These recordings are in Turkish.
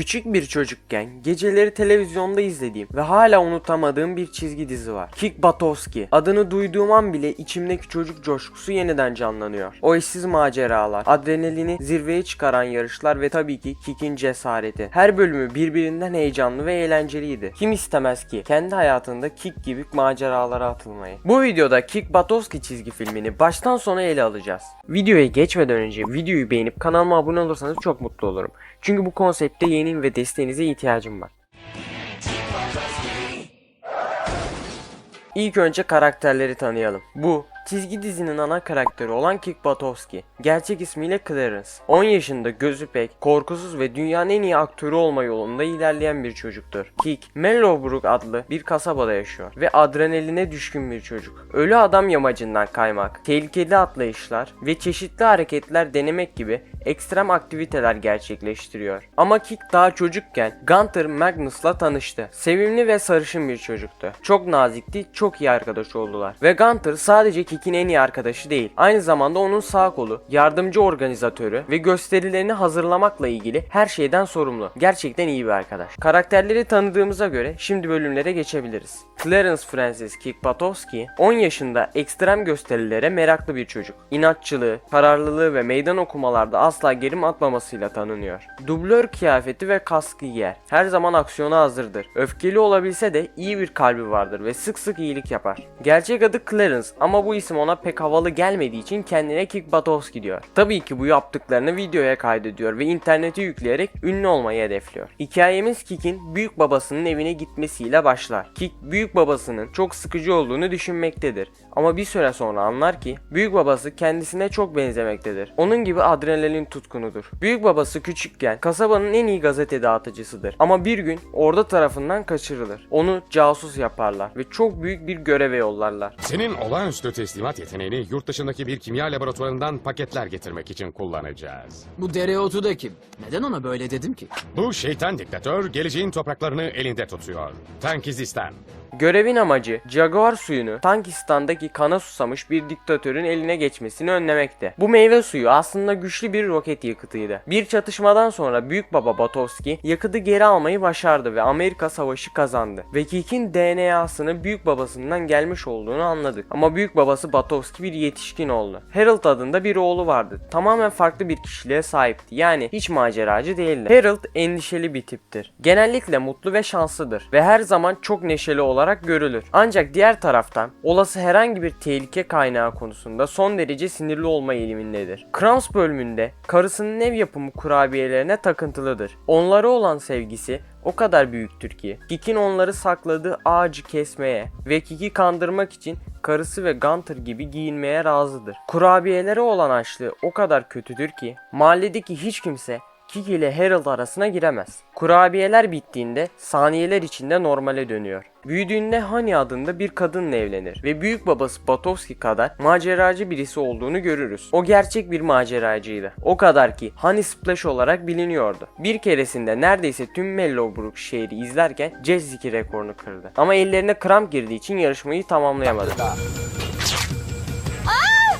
Küçük bir çocukken geceleri televizyonda izlediğim ve hala unutamadığım bir çizgi dizi var. Kick Buttowski. Adını duyduğum an bile içimdeki çocuk coşkusu yeniden canlanıyor. O eşsiz maceralar, adrenalini zirveye çıkaran yarışlar ve tabii ki Kick'in cesareti. Her bölümü birbirinden heyecanlı ve eğlenceliydi. Kim istemez ki kendi hayatında Kick gibi maceralara atılmayı. Bu videoda Kick Buttowski çizgi filmini baştan sona ele alacağız. Videoya geçmeden önce videoyu beğenip kanalıma abone olursanız çok mutlu olurum. Çünkü bu konseptte yeni ve desteğinize ihtiyacım var. İlk önce karakterleri tanıyalım. Bu çizgi dizinin ana karakteri olan Kick Buttowski. Gerçek ismiyle Clarence. 10 yaşında gözü pek, korkusuz ve dünyanın en iyi aktörü olma yolunda ilerleyen bir çocuktur. Kick, Mellowbrook adlı bir kasabada yaşıyor ve adrenaline düşkün bir çocuk. Ölü adam yamacından kaymak, tehlikeli atlayışlar ve çeşitli hareketler denemek gibi ekstrem aktiviteler gerçekleştiriyor. Ama Kick daha çocukken Gunter Magnus'la tanıştı. Sevimli ve sarışın bir çocuktu. Çok nazikti, çok iyi arkadaş oldular. Ve Gunter sadece Kick'in en iyi arkadaşı değil. Aynı zamanda onun sağ kolu, yardımcı organizatörü ve gösterilerini hazırlamakla ilgili her şeyden sorumlu. Gerçekten iyi bir arkadaş. Karakterleri tanıdığımıza göre şimdi bölümlere geçebiliriz. Clarence Francis Kick Buttowski 10 yaşında ekstrem gösterilere meraklı bir çocuk. İnatçılığı, kararlılığı ve meydan okumalarda asla gerim atmamasıyla tanınıyor. Dublör kıyafeti ve kaskı giyer. Her zaman aksiyona hazırdır. Öfkeli olabilse de iyi bir kalbi vardır ve sık sık iyilik yapar. Gerçek adı Clarence ama bu isim ona pek havalı gelmediği için kendine Kick Buttowski diyor. Tabii ki bu yaptıklarını videoya kaydediyor ve internete yükleyerek ünlü olmayı hedefliyor. Hikayemiz Kick'in büyük babasının evine gitmesiyle başlar. Kick büyük babasının çok sıkıcı olduğunu düşünmektedir. Ama bir süre sonra anlar ki büyük babası kendisine çok benzemektedir. Onun gibi adrenalin tutkunudur. Büyük babası küçükken kasabanın en iyi gazete dağıtıcısıdır. Ama bir gün orada tarafından kaçırılır. Onu casus yaparlar ve çok büyük bir göreve yollarlar. Senin olağanüstü teslimat yeteneğini yurt dışındaki bir kimya laboratuvarından paketler getirmek için kullanacağız. Bu dereotu da kim? Neden ona böyle dedim ki? Bu şeytan diktatör geleceğin topraklarını elinde tutuyor. Tankizistan. Görevin amacı Jaguar suyunu Tankistan'daki kana susamış bir diktatörün eline geçmesini önlemekte. Bu meyve suyu aslında güçlü bir roket yakıtıydı. Bir çatışmadan sonra Büyük Baba Batovski yakıtı geri almayı başardı ve Amerika savaşı kazandı. Ve Kik'in DNA'sını büyük babasından gelmiş olduğunu anladık. Ama büyük babası Batovski bir yetişkin oldu. Harold adında bir oğlu vardı. Tamamen farklı bir kişiliğe sahipti. Yani hiç maceracı değildi. Harold endişeli bir tiptir. Genellikle mutlu ve şanslıdır ve her zaman çok neşeli olarak görülür. Ancak diğer taraftan olası herhangi bir tehlike kaynağı konusunda son derece sinirli olma eğilimindedir. Krams bölümünde karısının ev yapımı kurabiyelerine takıntılıdır. Onlara olan sevgisi o kadar büyüktür ki Kik'in onları sakladığı ağacı kesmeye ve Kik'i kandırmak için karısı ve Gunter gibi giyinmeye razıdır. Kurabiyelere olan açlığı o kadar kötüdür ki mahalledeki hiç kimse Kiki ile Harold arasına giremez. Kurabiyeler bittiğinde saniyeler içinde normale dönüyor. Büyüdüğünde Honey adında bir kadınla evlenir ve büyük babası Batovski kadar maceracı birisi olduğunu görürüz. O gerçek bir maceracıydı. O kadar ki Honey Splash olarak biliniyordu. Bir keresinde neredeyse tüm Mellowbrook şehri izlerken Jessica rekorunu kırdı. Ama ellerine kramp girdiği için yarışmayı tamamlayamadı.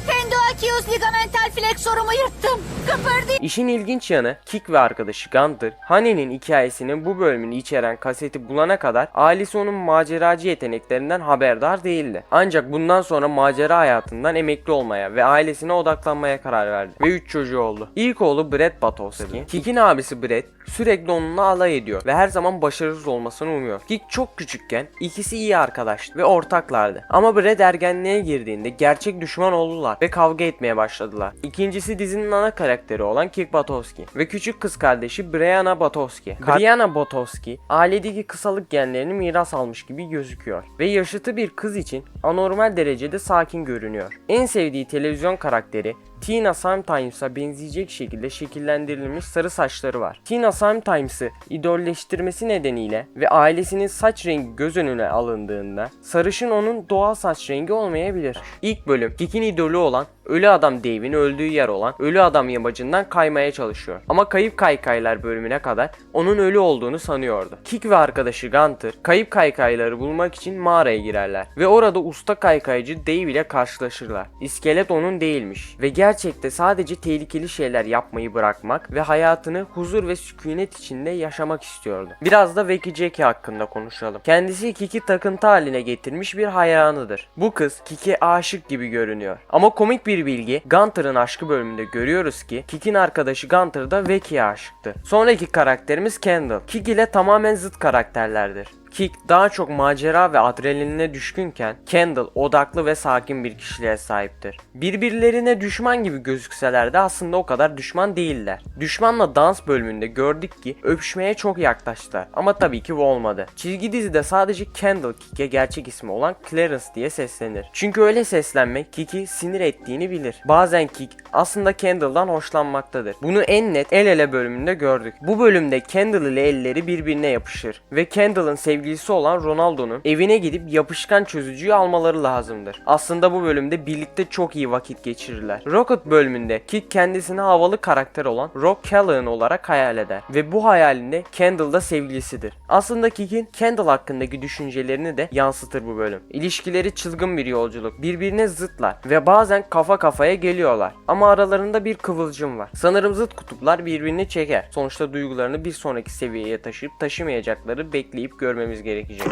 Tendoakius ligamental flexorumu yırttım. Kıpırdı. İşin ilginç yanı Kick ve arkadaşı Gunter, Honey'nin hikayesinin bu bölümünü içeren kaseti bulana kadar ailesi onun maceracı yeteneklerinden haberdar değildi. Ancak bundan sonra macera hayatından emekli olmaya ve ailesine odaklanmaya karar verdi ve 3 çocuğu oldu. İlk oğlu Brett Batowski. Kick'in abisi Brett sürekli onunla alay ediyor ve her zaman başarısız olmasını umuyor. Kick çok küçükken ikisi iyi arkadaştı ve ortaklardı. Ama Brett ergenliğe girdiğinde gerçek düşman oldular ve kavga etmeye başladılar. İkincisi dizinin ana karakteri olan Kick Batowski ve küçük kız kardeşi Brianna Batowski. Brianna Batowski ailedeki kısalık genlerini miras almış gibi gözüküyor ve yaşıtı bir kız için anormal derecede sakin görünüyor. En sevdiği televizyon karakteri Tina Sometimes"a benzeyecek şekilde şekillendirilmiş sarı saçları var. Tina Sometimes"ı idolleştirmesi nedeniyle ve ailesinin saç rengi göz önüne alındığında sarışın onun doğal saç rengi olmayabilir. İlk bölüm Kick'in idolü olan Ölü Adam Dave'in öldüğü yer olan Ölü Adam yamacından kaymaya çalışıyor. Ama Kayıp Kaykaylar bölümüne kadar onun ölü olduğunu sanıyordu. Kick ve arkadaşı Gunter kayıp kaykayları bulmak için mağaraya girerler ve orada usta kaykaycı Dave ile karşılaşırlar. İskelet onun değilmiş ve gerçekten gerçekte sadece tehlikeli şeyler yapmayı bırakmak ve hayatını huzur ve sükunet içinde yaşamak istiyordu. Biraz da Becky Jackie hakkında konuşalım. Kendisi Kiki takıntı haline getirmiş bir hayranıdır. Bu kız Kiki aşık gibi görünüyor. Ama komik bir bilgi Gunter'ın aşkı bölümünde görüyoruz ki Kiki'nin arkadaşı Gunter da Becky'ye aşıktı. Sonraki karakterimiz Kendall. Kiki ile tamamen zıt karakterlerdir. Kick daha çok macera ve adrenaline düşkünken Kendall odaklı ve sakin bir kişiliğe sahiptir. Birbirlerine düşman gibi gözükseler de aslında o kadar düşman değiller. Düşmanla dans bölümünde gördük ki öpüşmeye çok yaklaştılar ama tabii ki bu olmadı. Çizgi dizide sadece Kendall Kick'e gerçek ismi olan Clarence diye seslenir. Çünkü öyle seslenmek Kick'i sinir ettiğini bilir. Bazen Kick aslında Kendall'dan hoşlanmaktadır. Bunu en net el ele bölümünde gördük. Bu bölümde Kendall ile elleri birbirine yapışır ve Kendall'ın sevgilisi olan Ronaldo'nun evine gidip yapışkan çözücüyü almaları lazımdır. Aslında bu bölümde birlikte çok iyi vakit geçirirler. Rocket bölümünde Kick kendisini havalı karakter olan Rock Callahan olarak hayal eder ve bu hayalinde Kendall da sevgilisidir. Aslında Kick'in Kendall hakkındaki düşüncelerini de yansıtır bu bölüm. İlişkileri çılgın bir yolculuk. Birbirine zıtlar ve bazen kafa kafaya geliyorlar. Ama aralarında bir kıvılcım var. Sanırım zıt kutuplar birbirini çeker. Sonuçta duygularını bir sonraki seviyeye taşıyıp taşımayacakları bekleyip görmemiz gerekecek.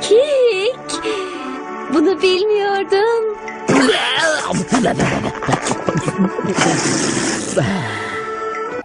Kik. Bunu bilmiyordum.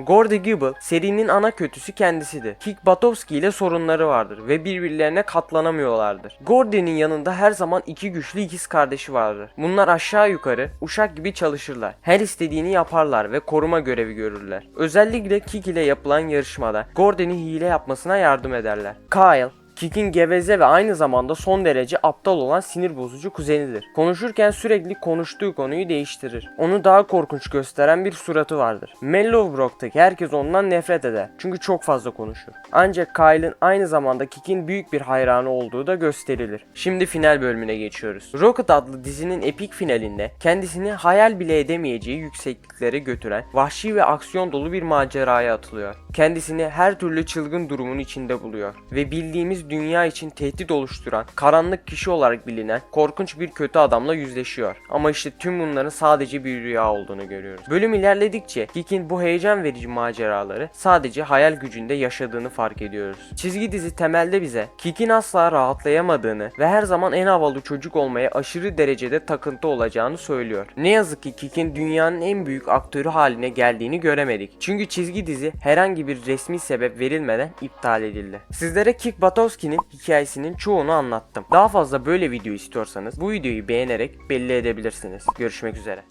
Gordy Gibble serinin ana kötüsü kendisidir. Kick Batowski ile sorunları vardır ve birbirlerine katlanamıyorlardır. Gordy'nin yanında her zaman iki güçlü ikiz kardeşi vardır. Bunlar aşağı yukarı uşak gibi çalışırlar. Her istediğini yaparlar ve koruma görevi görürler. Özellikle Kick ile yapılan yarışmada Gordy'nin hile yapmasına yardım ederler. Kyle, Kick'in geveze ve aynı zamanda son derece aptal olan sinir bozucu kuzenidir. Konuşurken sürekli konuştuğu konuyu değiştirir. Onu daha korkunç gösteren bir suratı vardır. Mellowbrook'taki herkes ondan nefret eder. Çünkü çok fazla konuşur. Ancak Kyle'ın aynı zamanda Kick'in büyük bir hayranı olduğu da gösterilir. Şimdi final bölümüne geçiyoruz. Rocket adlı dizinin epik finalinde kendisini hayal bile edemeyeceği yüksekliklere götüren vahşi ve aksiyon dolu bir maceraya atılıyor. Kendisini her türlü çılgın durumun içinde buluyor ve bildiğimiz dünya için tehdit oluşturan karanlık kişi olarak bilinen korkunç bir kötü adamla yüzleşiyor. Ama işte tüm bunların sadece bir rüya olduğunu görüyoruz. Bölüm ilerledikçe Kick'in bu heyecan verici maceraları sadece hayal gücünde yaşadığını fark ediyoruz. Çizgi dizi temelde bize Kick'in asla rahatlayamadığını ve her zaman en havalı çocuk olmaya aşırı derecede takıntı olacağını söylüyor. Ne yazık ki Kick'in dünyanın en büyük aktörü haline geldiğini göremedik. Çünkü çizgi dizi herhangi bir resmi sebep verilmeden iptal edildi. Sizlere Kick Batowski'nin hikayesinin çoğunu anlattım. Daha fazla böyle video istiyorsanız bu videoyu beğenerek belli edebilirsiniz. Görüşmek üzere.